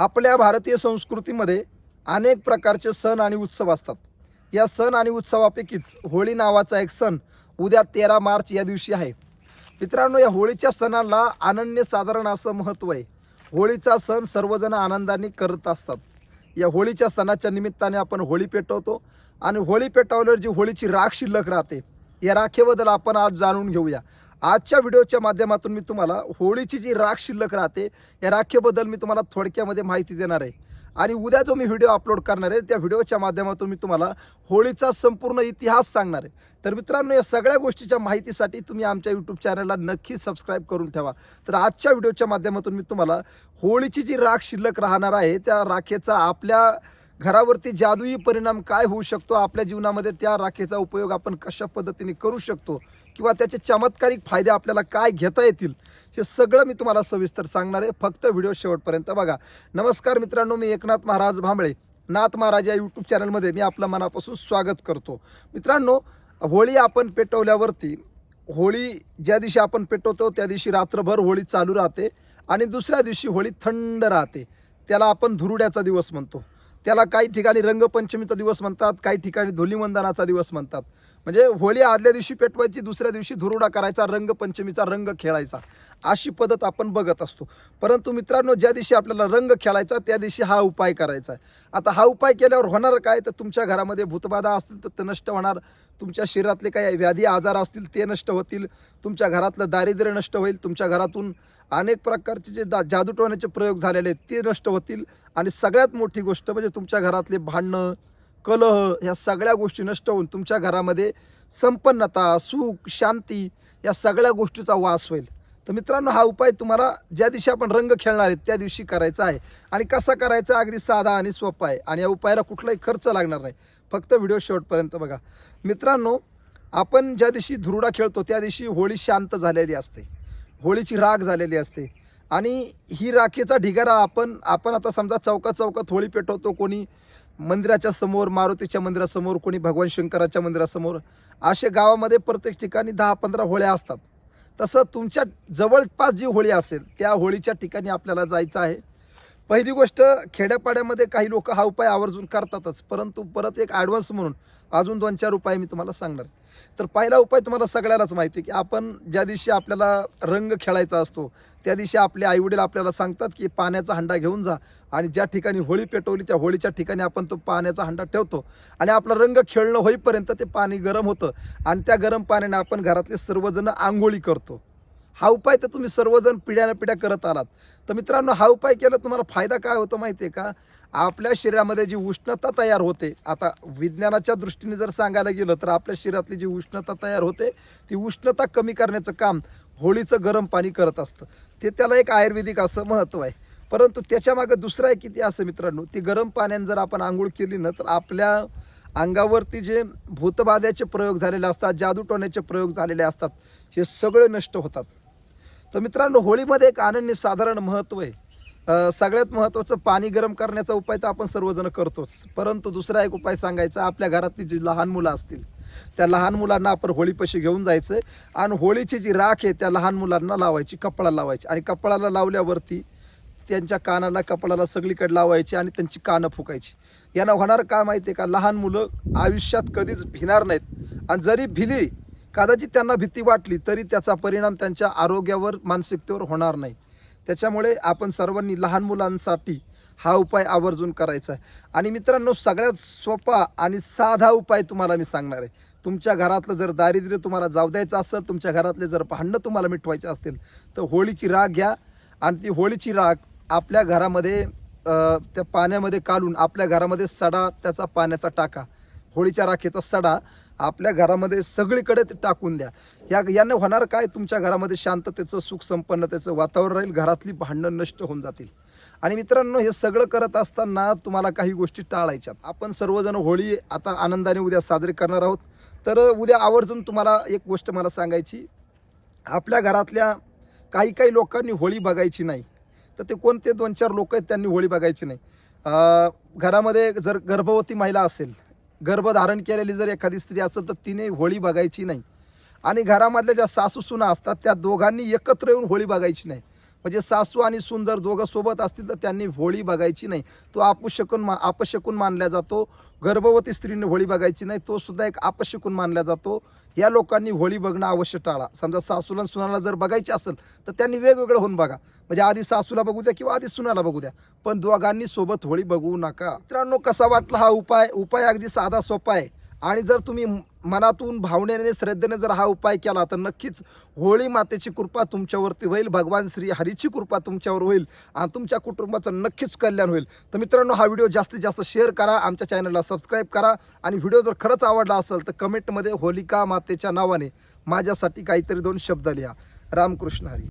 आपल्या भारतीय संस्कृतीमध्ये अनेक प्रकारचे सण आणि उत्सव असतात. या सण आणि उत्सवापैकीच होळी नावाचा एक सण उद्या तेरा मार्च या दिवशी आहे. मित्रांनो या होळीच्या सणाला अनन्य साधारण असं महत्त्व आहे. होळीचा सण सर्वजण आनंदाने करत असतात. या होळीच्या सणाच्या निमित्ताने आपण होळी पेटवतो आणि होळी पेटवल्यावर जी होळीची राख शिल्लक राहते या राखेबद्दल आपण आज जाणून घेऊया. आजच्या व्हिडिओच्या माध्यमातून मी तुम्हाला होळीची जी राख शिल्लक राहते या राखेबद्दल मी तुम्हाला थोडक्यामध्ये माहिती देणार आहे. आणि उद्या जो मी व्हिडिओ अपलोड करणार आहे त्या व्हिडिओच्या माध्यमातून मी तुम्हाला होळीचा संपूर्ण इतिहास सांगणार आहे. तर मित्रांनो या सगळ्या गोष्टीच्या माहितीसाठी तुम्ही आमच्या यूट्यूब चॅनलला नक्की सबस्क्राईब करून ठेवा. तर आजच्या व्हिडिओच्या माध्यमातून मी तुम्हाला होळीची जी राख शिल्लक राहणार आहे त्या राखेचा आपल्या घरावरती जादुई परिणाम काय होऊ शकतो? आपल्या जीवनामध्ये त्या राखेचा उपयोग आपण कशा पद्धतीने करू शकतो? किंवा त्याचे चमत्कारिक फायदे आपल्याला काय घेता येतील? हे सगळं मी तुम्हाला सविस्तर सांगणार आहे. फक्त व्हिडिओ शेवटपर्यंत बघा. नमस्कार मित्रांनो मी एकनाथ महाराज भांबळे. नाथ महाराज या यूट्यूब चॅनलमध्ये मी आपलं मनापासून स्वागत करतो. मित्रांनो होळी आपण पेटवल्यावरती होळी ज्या दिवशी आपण पेटवतो त्या दिवशी रात्रभर होळी चालू राहते आणि दुसऱ्या दिवशी होळी थंड राहते. त्याला आपण धुरुड्याचा दिवस म्हणतो. त्याला काही ठिकाणी रंगपंचमीचा दिवस म्हणतात काही ठिकाणी धुलीवंदनाचा दिवस म्हणतात. म्हणजे होळी आदल्या दिवशी पेटवायची दुसऱ्या दिवशी धुरुडा करायचा रंगपंचमीचा रंग खेळायचा. अशी पद्धत आपण बघत असतो. परंतु मित्रांनो ज्या दिवशी आपल्याला रंग खेळायचा त्या दिवशी हा उपाय करायचा आहे. आता हा उपाय केल्यावर होणार काय? तर तुमच्या घरामध्ये भूतबाधा असतील तर ते नष्ट होणार. तुमच्या शरीरातले काही व्याधी आजार असतील ते नष्ट होतील. तुमच्या घरातलं दारिद्र्य नष्ट होईल. तुमच्या घरातून अनेक प्रकारचे जे दा जादूटोण्याचे प्रयोग झालेले आहेत ते नष्ट होतील. आणि सगळ्यात मोठी गोष्ट म्हणजे तुमच्या घरातले भांडणं कलह ह्या सगळ्या गोष्टी नष्ट होऊन तुमच्या घरामध्ये संपन्नता सुख शांती या सगळ्या गोष्टीचा वास होईल. तर मित्रांनो हा उपाय तुम्हाला ज्या दिवशी आपण रंग खेळणार आहेत त्या दिवशी करायचा आहे. आणि कसा करायचा अगदी साधा आणि सोपा आहे. आणि या उपायाला कुठलाही खर्च लागणार नाही. फक्त व्हिडिओ शेवटपर्यंत बघा. मित्रांनो आपण ज्या दिवशी धुरुडा खेळतो त्या दिवशी होळी शांत झालेली असते. होळीची राग झालेली असते. आणि ही राखेचा ढिगारा आपण आपण आता समजा चौकात चौकात होळी पेटवतो कोणी मंदिराच्या समोर मारुतीच्या मंदिरासमोर कोणी भगवान शंकराच्या मंदिरासमोर असे गावामध्ये प्रत्येक ठिकाणी दहा पंधरा होळ्या असतात. तसं तुमच्या जवळपास जी होळी असेल त्या होळीच्या ठिकाणी आपल्याला जायचं आहे. पहिली गोष्ट खेड्यापाड्यामध्ये काही लोक हा उपाय आवर्जून करतातच परंतु परत एक ॲडव्हान्स म्हणून अजून दोन चार उपाय मी तुम्हाला सांगणार. तर पहिला उपाय तुम्हाला सगळ्यालाच माहिती आहे की आपण ज्या दिवशी आपल्याला रंग खेळायचा असतो त्या दिवशी आपले आईवडील आपल्याला सांगतात की पाण्याचा हंडा घेऊन जा आणि ज्या ठिकाणी होळी पेटवली त्या होळीच्या ठिकाणी आपण तो पाण्याचा हंडा ठेवतो आणि आपला रंग खेळणं होईपर्यंत ते पाणी गरम होतं आणि त्या गरम पाण्याने आपण घरातले सर्वजण आंघोळी करतो. हा उपाय तर तुम्ही सर्वजण पिढ्यानपिढ्या पिढ्या करत आलात. तर मित्रांनो हा उपाय केला तुम्हाला फायदा काय होतो माहिती आहे का? आपल्या शरीरामध्ये जी उष्णता तयार होते आता विज्ञानाच्या दृष्टीने जर सांगायला गेलं तर आपल्या शरीरातली जी उष्णता तयार होते ती उष्णता कमी करण्याचं काम होळीचं गरम पाणी करत असतं. ते त्याला एक आयुर्वेदिक असं महत्त्व आहे. परंतु त्याच्यामागं दुसरं आहे किती असं मित्रांनो ती गरम पाण्याने जर आपण आंघोळ केली ना तर आपल्या अंगावरती जे भूतबाध्याचे प्रयोग झालेले असतात जादूटोण्याचे प्रयोग झालेले असतात हे सगळे नष्ट होतात. तर मित्रांनो होळीमध्ये एक अनन्य साधारण महत्त्व आहे. सगळ्यात महत्त्वाचं पाणी गरम करण्याचा उपाय तर आपण सर्वजण करतोच. परंतु दुसरा एक उपाय सांगायचा आपल्या घरातली जी लहान मुलं असतील त्या लहान मुलांना आपण होळीपाशी घेऊन जायचं आणि होळीची जी राख आहे त्या लहान मुलांना लावायची कपडा लावायची. आणि कपडाला लावल्यावरती त्यांच्या कानाला कपडाला सगळीकडे लावायची आणि त्यांची कानं फुकायची. यांना होणार काय माहिती आहे का? लहान मुलं आयुष्यात कधीच भिणार नाहीत. आणि जरी भिली कदाचित त्यांना भीती वाटली तरी त्याचा परिणाम त्यांच्या आरोग्यावर मानसिकतेवर होणार नाही. त्याच्यामुळे आपण सर्वांनी लहान मुलांसाठी हा उपाय आवर्जून करायचा आहे. आणि मित्रांनो सगळ्यात सोपा आणि साधा उपाय तुम्हाला मी सांगणार आहे. तुमच्या घरातलं जर दारिद्र्य तुम्हाला जाऊ द्यायचं असेल तुमच्या घरातले जर भांडणं तुम्हाला मिटवायचे असतील तर होळीची राग घ्या. आणि ती होळीची राग आपल्या घरामध्ये त्या पाण्यामध्ये कालून आपल्या घरामध्ये सडा त्याचा पाण्याचा टाका. होळीच्या राखेचा सडा आपल्या घरामध्ये सगळीकडे ते टाकून द्या. या यानं होणार काय? तुमच्या घरामध्ये शांततेचं सुख संपन्नतेचं वातावरण राहील घरातली भांडणं नष्ट होऊन जातील. आणि मित्रांनो हे सगळं करत असताना तुम्हाला काही गोष्टी टाळायच्यात. आपण सर्वजण होळी आता आनंदाने उद्या साजरी करणार आहोत. तर उद्या आवर्जून तुम्हाला एक गोष्ट मला सांगायची. आपल्या घरातल्या काही काही लोकांनी होळी बघायची नाही. तर ते कोणते दोन चार लोक आहेत त्यांनी होळी बघायची नाही. घरामध्ये जर गर्भवती महिला असेल गर्भधारण केलेली जर एखादी स्त्री असेल तर तिने होळी बघायची नाही. आणि घरामधल्या ज्या सासू सुना असतात त्या दोघांनी एकत्र येऊन होळी बघायची नाही. म्हणजे सासू आणि सून जर दोघं सोबत असतील तर त्यांनी होळी बघायची नाही. तो अपशकून मा अपशकून मानला जातो. गर्भवती स्त्रीने होळी बघायची नाही तो सुद्धा एक अपशकून मानला जातो. या लोकांनी होळी बघणं अवश्य टाळा. समजा सासूला आणि सुनाला जर बघायची असेल तर त्यांनी वेगवेगळं होऊन बघा. म्हणजे आधी सासूला बघू द्या किंवा आधी सुनाला बघू द्या. पण दोघांनी सोबत होळी बघू नका. मित्रांनो कसा वाटला हा उपाय? उपाय अगदी साधा सोपा आहे. आणि जर तुम्ही मनातून भावनेने श्रद्धेने जर हा उपाय केला तर नक्कीच होळी मातेची कृपा तुमच्यावरती होईल भगवान श्री हरीची कृपा तुमच्यावर होईल आणि तुमच्या कुटुंबाचं नक्कीच कल्याण होईल. तर मित्रांनो हा व्हिडिओ जास्तीत जास्त शेअर करा आमच्या चॅनलला सबस्क्राईब करा आणि व्हिडिओ जर खरंच आवडला असेल तर कमेंटमध्ये होलिका मातेच्या नावाने माझ्यासाठी काहीतरी दोन शब्द लिहा. रामकृष्ण हरी.